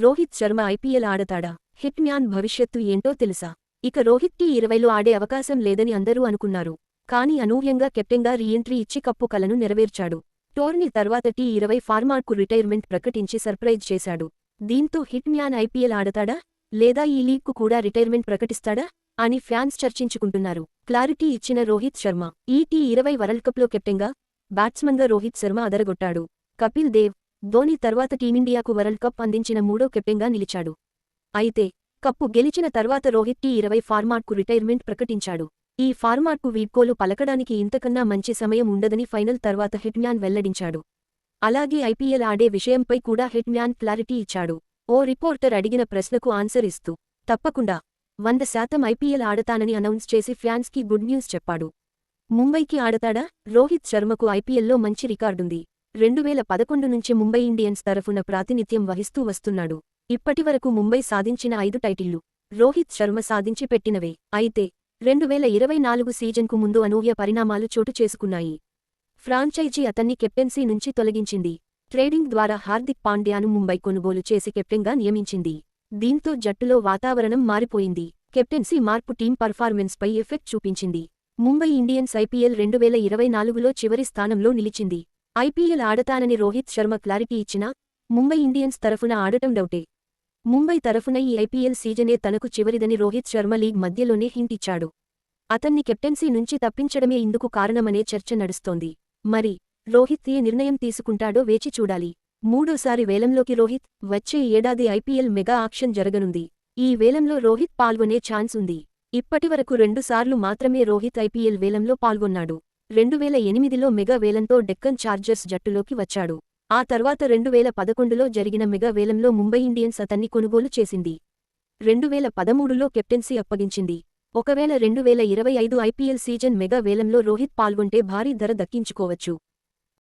Rohit Sharma IPL ఆడతాడా? Hit man భవిష్యత్తు ఏంటో తెలుసా? ఇక రోహిత్ టీ ఇరవైలో ఆడే అవకాశం లేదని అందరూ అనుకున్నారు. కానీ అనూహ్యంగా కెప్టెన్గా రీఎంట్రీ ఇచ్చి కప్పు కలను నెరవేర్చాడు. టోర్నీ తర్వాత టీ ఇరవై ఫార్మాట్కు రిటైర్మెంట్ ప్రకటించి సర్ప్రైజ్ చేశాడు. దీంతో హిట్ మ్యాన్ ఐపీఎల్ ఆడతాడా? లేదా ఈ లీగ్కు కూడా రిటైర్మెంట్ ప్రకటిస్తాడా? అని ఫ్యాన్స్ చర్చించుకుంటున్నారు. క్లారిటీ ఇచ్చిన రోహిత్ శర్మ ఈ టీ ఇరవై వరల్డ్ కప్లో కెప్టెన్గా బ్యాట్స్మన్గా రోహిత్ శర్మ అదరగొట్టాడు. కపిల్ దేవ్ ధోని తర్వాత టీమిండియాకు వరల్డ్ కప్ అందించిన మూడో కెప్టెన్గా నిలిచాడు. అయితే కప్పు గెలిచిన తర్వాత రోహిత్ టీ ఇరవై ఫార్మాట్కు రిటైర్మెంట్ ప్రకటించాడు. ఈ ఫార్మాట్కు వీడ్కోలు పలకడానికి ఇంతకన్నా మంచి సమయం ఉండదని ఫైనల్ తర్వాత హిట్మ్యాన్ వెల్లడించాడు. అలాగే ఐపీఎల్ ఆడే విషయంపై కూడా హిట్మ్యాన్ క్లారిటీ ఇచ్చాడు. ఓ రిపోర్టర్ అడిగిన ప్రశ్నకు ఆన్సర్ ఇస్తూ తప్పకుండా. వంద శాతం ఐపీఎల్ ఆడతానని అనౌన్స్ చేసి ఫ్యాన్స్కి గుడ్ న్యూస్ చెప్పాడు. ముంబైకి ఆడతాడా? రోహిత్ శర్మకు ఐపీఎల్లో మంచి రికార్డుంది. రెండువేల పదకొండు నుంచి ముంబై ఇండియన్స్ తరఫున ప్రాతినిధ్యం వహిస్తూ వస్తున్నాడు. ఇప్పటివరకు ముంబై సాధించిన ఐదు టైటిళ్ళు రోహిత్ శర్మ సాధించి పెట్టినవే. అయితే రెండువేల ఇరవై నాలుగు సీజన్కు ముందు అనూహ్య పరిణామాలు చోటు చేసుకున్నాయి. ఫ్రాంచైజీ అతన్ని కెప్టెన్సీ నుంచి తొలగించింది. ట్రేడింగ్ ద్వారా హార్దిక్ పాండ్యాను ముంబై కొనుగోలు చేసి కెప్టెన్గా నియమించింది. దీంతో జట్టులో వాతావరణం మారిపోయింది. కెప్టెన్సీ మార్పు టీం పర్ఫార్మెన్స్పై ఎఫెక్ట్ చూపించింది. ముంబై ఇండియన్స్ ఐపీఎల్ రెండువేల ఇరవై నాలుగులో చివరి స్థానంలో నిలిచింది. ఐపీఎల్ ఆడతానని రోహిత్ శర్మ క్లారిటీ ఇచ్చినా ముంబై ఇండియన్స్ తరఫున ఆడటం డౌటే. ముంబై తరఫున ఈ ఐపీఎల్ సీజనే తనకు చివరిదని రోహిత్ శర్మ లీగ్ మధ్యలోనే హింట్ ఇచ్చాడు. అతన్ని కెప్టెన్సీ నుంచి తప్పించడమే ఇందుకు కారణమనే చర్చ నడుస్తోంది. మరి రోహిత్ ఏ నిర్ణయం తీసుకుంటాడో వేచి చూడాలి. మూడోసారి వేలంలోకి రోహిత్ వచ్చే ఏడాది ఐపీఎల్ మెగా ఆక్షన్ జరగనుంది. ఈ వేలంలో రోహిత్ పాల్గొనే ఛాన్స్ ఉంది. ఇప్పటివరకు రెండుసార్లు మాత్రమే రోహిత్ ఐపీఎల్ వేలంలో పాల్గొన్నాడు. రెండువేల ఎనిమిదిలో మెగా వేలంతో డెక్కన్ చార్జర్స్ జట్టులోకి వచ్చాడు. ఆ తర్వాత రెండువేల పదకొండులో జరిగిన మెగా వేలంలో ముంబై ఇండియన్స్ అతన్ని కొనుగోలు చేసింది. రెండువేల పదమూడులో కెప్టెన్సీ అప్పగించింది. ఒకవేళ రెండువేల ఇరవై ఐదు ఐపీఎల్ సీజన్ మెగా వేలంలో రోహిత్ పాల్గొంటే భారీ ధర దక్కించుకోవచ్చు.